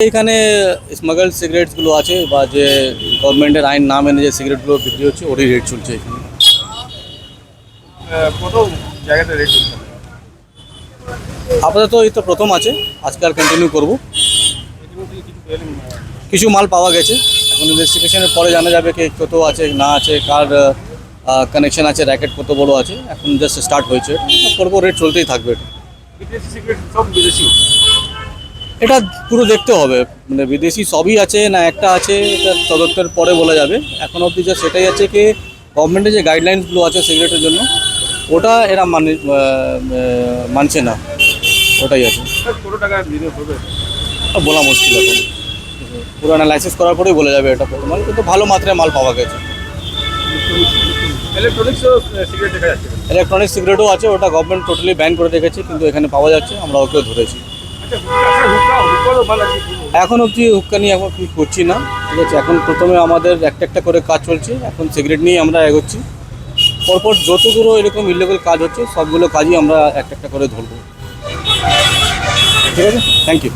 এখানে স্মাগল সিগারেটসগুলো আছে বা যে গভর্নমেন্টের আইন না মেনে যে সিগারেটগুলো বিক্রি হচ্ছে ওরই রেট চলছে এখানে। কত জায়গাতে রেট চলছে। আপাতত এই তো প্রথম আছে আজকে আর কন্টিনিউ করব। কিছু মাল পাওয়া গেছে এখন ইনভেস্টিগেশনের পরে জানা যাবে কি কত আছে না আছে কার কানেকশন আছে র্যাকেট কত বড় আছে এখন জাস্ট স্টার্ট হয়েছে। করব রেট চলতেই থাকবে। সব বিদেশি। এটা পুরো দেখতে হবে। মানে বিদেশি সবই আছে না একটা আছে এটা তদন্তের পরে বলা যাবে। এখন অবধি যে সেটাই আছে কি গভর্নমেন্টের যে গাইডলাইন্সগুলো আছে সিগারেটের জন্য ওটা এরা মানে মানছে না। ওটাই আছে। বলা মুশকিল এখন। পুরো অ্যানালাইসিস করার পরেই বলে যাবে এটা। কত মাল কিন্তু ভালো মাত্রায় মাল পাওয়া গেছে। ইলেকট্রনিক্সও সিগারেট দেখা যাচ্ছে। ইলেকট্রনিক সিগারেটও আছে ওটা গভর্নমেন্ট টোটালি ব্যান করে রেখেছে কিন্তু এখানে পাওয়া যাচ্ছে আমরা ওকেও ধরেছি। এখন অবধি হুক্কা নিয়ে এখন কিছু করছি না, ঠিক আছে? এখন প্রথমে আমাদের একটা একটা করে কাজ চলছে, এখন সিগারেট নিয়ে আমরা এগোচ্ছি। পরপর যতগুলো এরকম ইলিগাল কাজ হচ্ছে, সবগুলো কাজই আমরা একটা একটা করে ধরবো। ঠিক আছে? Thank you